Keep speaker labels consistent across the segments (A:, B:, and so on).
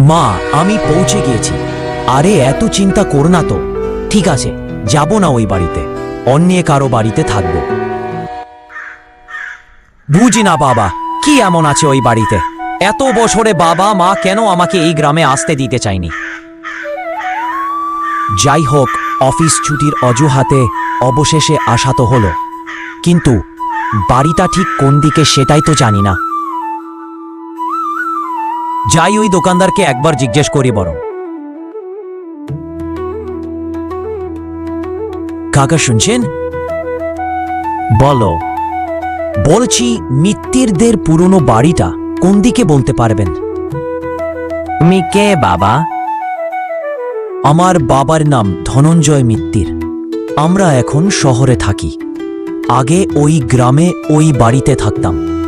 A: মা, আমি পৌঁছে গিয়েছি। আরে, এত চিন্তা করো না তো। ঠিক আছে, যাব না ওই বাড়িতে। অন্য কারও বাড়িতে থাকব। বুঝি না বাবা, কি এমন আছে ওই বাড়িতে? এত বছরে বাবা, মা কেন আমাকে এই গ্রামে আসতে দিতে চায়নি? যাই হোক, অফিস ছুটির অজুহাতে অবশেষে আসা তো হলো। কিন্তু বাড়িটা ঠিক কোন দিকে সেটাই তো জানি না। যাই ওই দোকানদারকে একবার জিজ্ঞেস করি বরং। কাকা শুনছেন? বলো, বলছি মিত্তিরদের পুরনো বাড়িটা কোন দিকে বলতে পারবেন? তুমি কে, বাবা? আমার বাবার নাম ধনঞ্জয় মিত্তির। আমরা এখন শহরে থাকি। আগে ওই গ্রামে ওই বাড়িতে থাকতাম।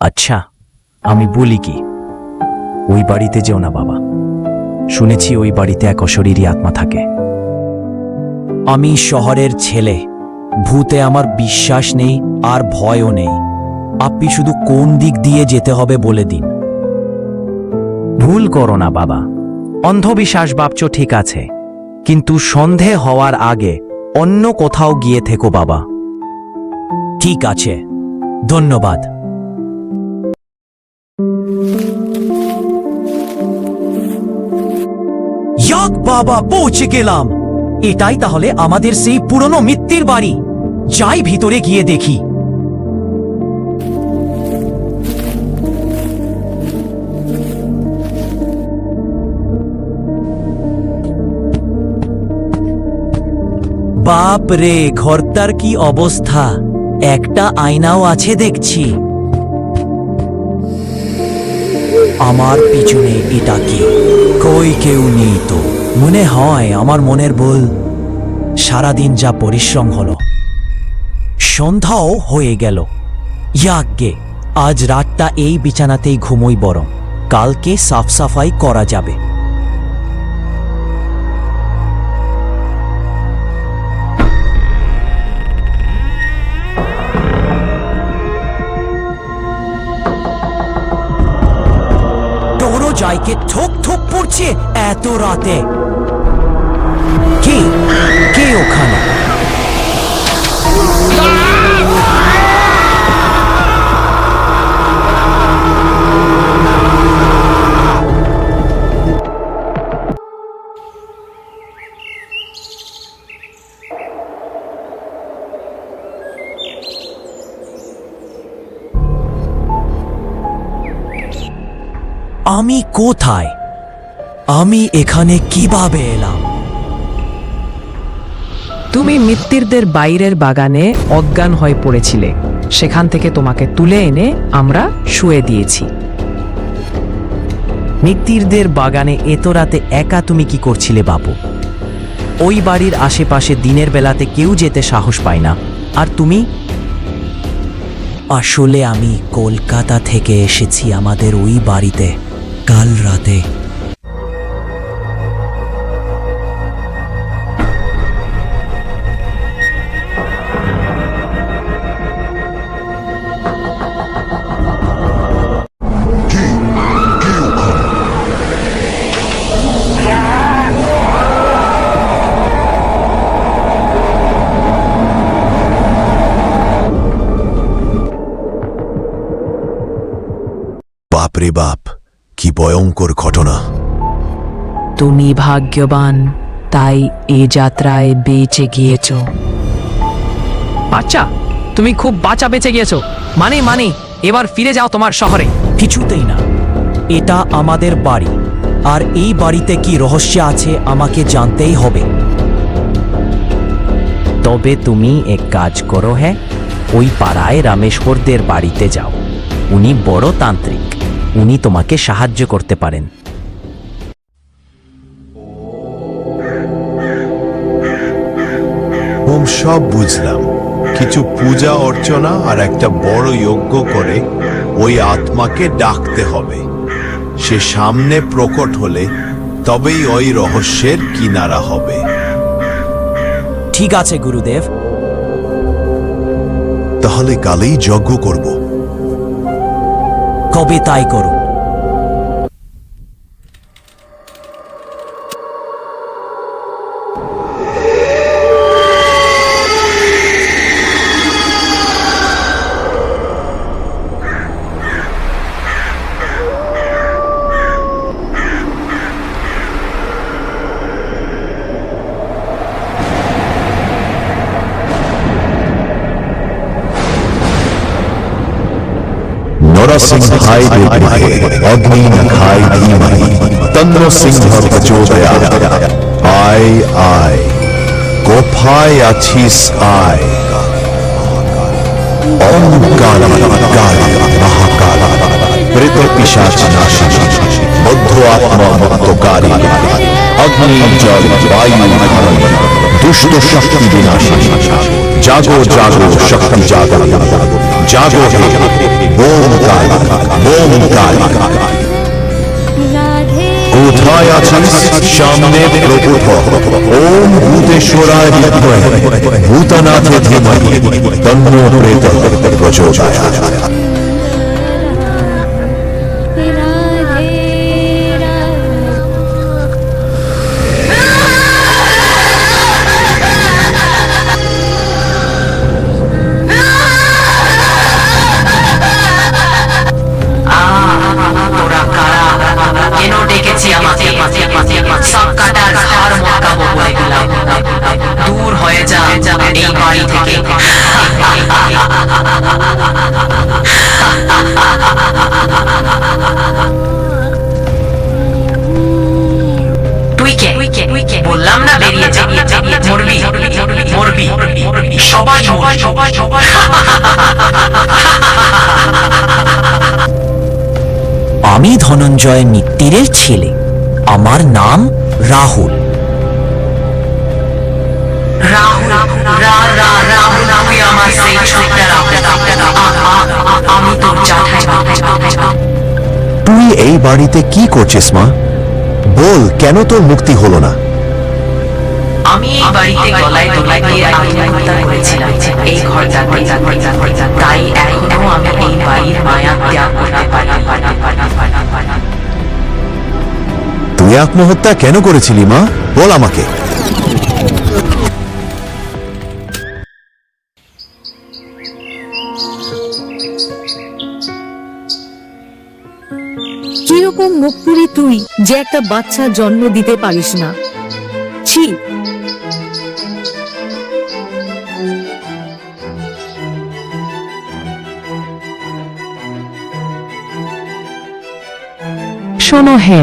A: আচ্ছা। আমি বলি কি, ওই বাড়িতে যেও না বাবা। শুনেছি ওই বাড়িতে এক অশরীরী আত্মা থাকে। আমি শহরের ছেলে, ভূতে আমার বিশ্বাস নেই আর ভয়ও নেই। আপনি শুধু কোন দিক দিয়ে যেতে হবে বলে দিন। ভুল করো না বাবা, অন্ধবিশ্বাস ভাবছ ঠিক আছে, কিন্তু সন্ধে হওয়ার আগে অন্য কোথাও গিয়ে থেকো বাবা। ঠিক আছে, ধন্যবাদ। ইয়াক বাবা, পৌঁছে গেলাম। এটাই তাহলে আমাদের সেই পুরনো মিত্তির বাড়ি। যাই ভিতরে গিয়ে দেখি। বাপ রে, ঘরটার কি অবস্থা? একটা আয়নাও আছে দেখছি। আমার পিছনে এটা কি? কই কেউ নেই তো। মনে হয় আমার মনের বল সারাদিন যা পরিশ্রম হলো। সন্ধ্যাও হয়ে গেল। ইয়াজ্ঞে, আজ রাতটা এই বিছানাতেই ঘুমোই বরং, কালকে সাফ সাফাই করা যাবে। দরজাইকে ঠোক পড়ছে এত রাতে। ওখানে। আমি কোথায়? আমি এখানে কীভাবে এলাম?
B: তুমি মিত্তিরদের বাইরের বাগানে অজ্ঞান হয়ে পড়েছিলে। সেখান থেকে তোমাকে তুলে এনে আমরা শুয়ে দিয়েছি।
A: মিত্তিরদের বাগানে এত রাতে একা তুমি কি করছিলে বাপু? ওই বাড়ির আশেপাশে দিনের বেলাতে কেউ যেতে সাহস পায় না। আর তুমি? আসলে আমি কলকাতা থেকে এসেছি আমাদের ওই বাড়িতে। কাল রাতে।
C: বাপরে বাপ কি ভয়ঙ্কর ঘটনা।
B: তুমি ভাগ্যবান তাই এ যাত্রায় বেঁচে গিয়েছ। বাচ্চা তুমি খুব বাঁচা বেঁচে গিয়েছো। মানে মানে এবার ফিরে যাও তোমার শহরে।
A: কিছুতেই না। এটা আমাদের বাড়ি। আর এই বাড়িতে কি রহস্য আছে আমাকে জানতেই হবে। তবে তুমি এক কাজ করো হ্যাঁ? ওই পাড়ায় রামেশ্বরদের বাড়িতে যাও। উনি বড় তান্ত্রিক। উনি তোমাকে সাহায্য করতে পারেন।
C: সব বুঝলাম। কিছু পূজা অর্চনা আর একটা বড় যজ্ঞ করে ওই আত্মাকে ডাকতে হবে। সে সামনে প্রকট হলে তবেই ওই রহস্যের কিনারা হবে।
A: ঠিক আছে গুরুদেব।
C: তাহলে কালেই যজ্ঞ করব।
A: কবে তাই করো।
C: सिंहाय देवमहे अग्नि धीमहि तन्नो सिंह प्रचोदयात् आय आय गोफाय अछिस ओम काल काल महाकाल पिशाच आत्मा मुक्तकारी अग्नि जल, वायु दुष्ट शक्ति विनाशी। জাগো জাগো শক্তি জাগো জাগো হে ওম কাল ওম কাল কোথায় আছিস সামনে প্রকুট ওম ভূতেশ্বরায় বিদ্মহে ভূতনাথ ধীমহি তন্ন প্রেত প্রচোদয়াৎ
B: সবাই সবাই
A: আমি ধনঞ্জয় মিত্তিরের ছেলে। আমার নাম রাহুল।
B: তুই
C: এই বাড়িতে কি করছিস মা? বল কেন তোর মুক্তি হলো না?
B: আমি এই বাড়িতে গলায় দোলাই দিয়ে আত্মহত্যা করেছিলাম। এই তাই এখনও আমি এই বাড়ির মায়া ত্যাগ করতে
C: তুই আত্মহত্যা কেন করেছিলি মা? বল আমাকে।
D: কীরকম মুখ পুরি তুই যে একটা বাচ্চা জন্ম দিতে পারিস না? ছি
B: শোনো হে,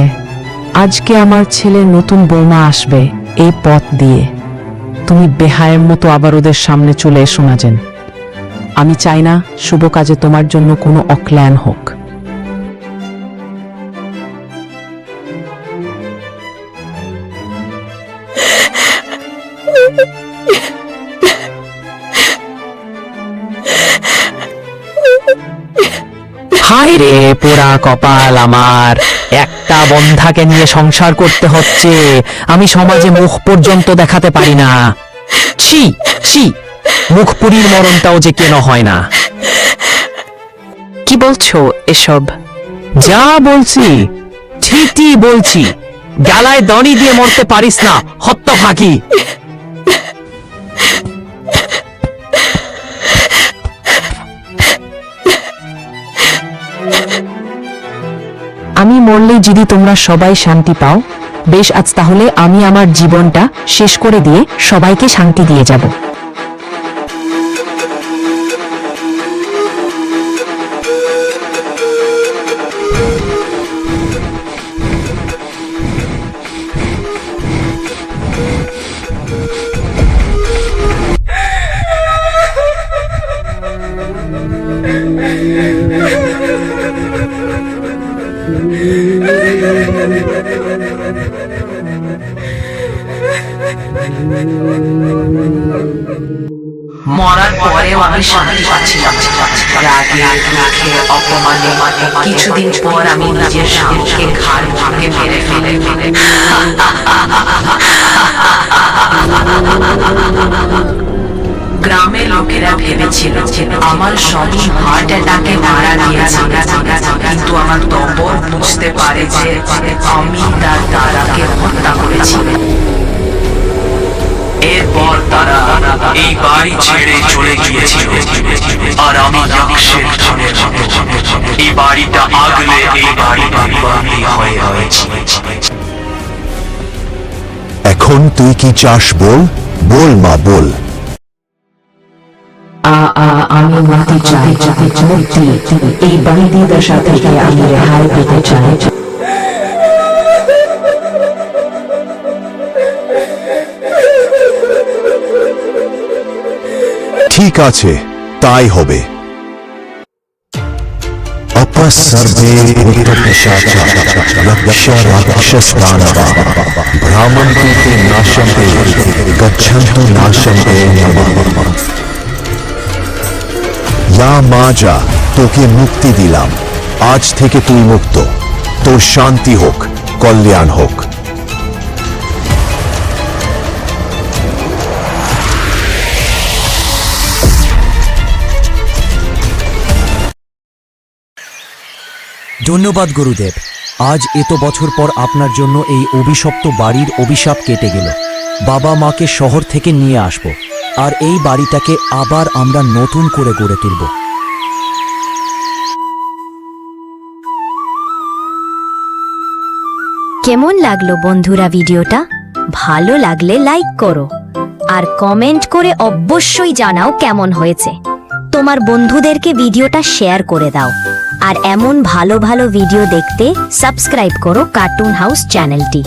B: আজকে আমার ছেলে নতুন বৌমা আসবে এই পথ দিয়ে। তুমি বেহায়ের মতো আবার ওদের সামনে চলে এসো না যেন। আমি চাই না শুভ কাজে তোমার জন্য কোনো অক্লায়ন হোক।
A: হায় রে পোড়া কপাল আমার। একটা বন্ধাকে নিয়ে সংসার করতে হচ্ছে। আমি সমাজে মুখ পর্যন্ত দেখাতে পারি না। ছি ছি মুখপুরীর মরণটাও যে কেন হয় না?
B: কি বলছো এসব?
A: যা বলছি ঠিকই বলছি। গালায় দড়ি দিয়ে মরতে পারিস না হত্য ফাঁকি
B: আমি মরলেই যদি তোমরা সবাই শান্তি পাও, বেশ আজ তাহলে আমি আমার জীবনটা শেষ করে দিয়ে সবাইকে শান্তি দিয়ে যাব। মরার পরেও আমি শান্তি পাচ্ছি রাগে, দুঃখে, অপমানে কিছুদিন পর আমি নিজের স্বামীকে ঘাড় ভাঙে মেরে ফেলে। ফেলে গ্রামের লোকেরা ভেবেছিল যে আমার স্বজন হার্ট অ্যাটাকে মারা গিয়েছে। কিন্তু আমার তবর বুঝতে পারে যে আমি তার দাদাকে হত্যা করেছি।
A: এরপর তারা এই বাড়ি ছেড়ে চলে গিয়েছিল। আর আমি যক্ষের ধনের এই বাড়িটা আগলে এই বাড়ি বাড়ি হয়ে রয়েছে।
C: এখন তুই কি চাস বল? বল মা বল।
B: আ আ আমি মুক্তি চাই মুক্তি এই বাড়ি দিদার সাথে আমি রেহাই পেতে চাই।
C: ঠিক আছে তাই হবে अपसर्वे भूतपिशाचा यक्ष राक्षसदानव भ्रामन्ति ते नाशन्ते गच्छन्तु नाशन्ते ইয়া মা যা তোকে মুক্তি দিলাম আজ থেকে তুই মুক্ত তোর শান্তি হোক কল্যাণ হোক
A: ধন্যবাদ, গুরুদেব। আজ এত বছর পর আপনার জন্য এই অভিশপ্ত বাড়ির অভিশাপ কেটে গেল। বাবা মাকে শহর থেকে নিয়ে আসব, আর এই বাড়িটাকে আবার আমরা নতুন করে গড়ে তুলব।
E: কেমন লাগল বন্ধুরা ভিডিওটা? ভালো লাগলে লাইক করো, আর কমেন্ট করে অবশ্যই জানাও কেমন হয়েছে। তোমার বন্ধুদেরকে ভিডিওটা শেয়ার করে দাও। আর এমন ভালো ভালো ভিডিও দেখতে সাবস্ক্রাইব করো কার্টুন হাউস চ্যানেলটি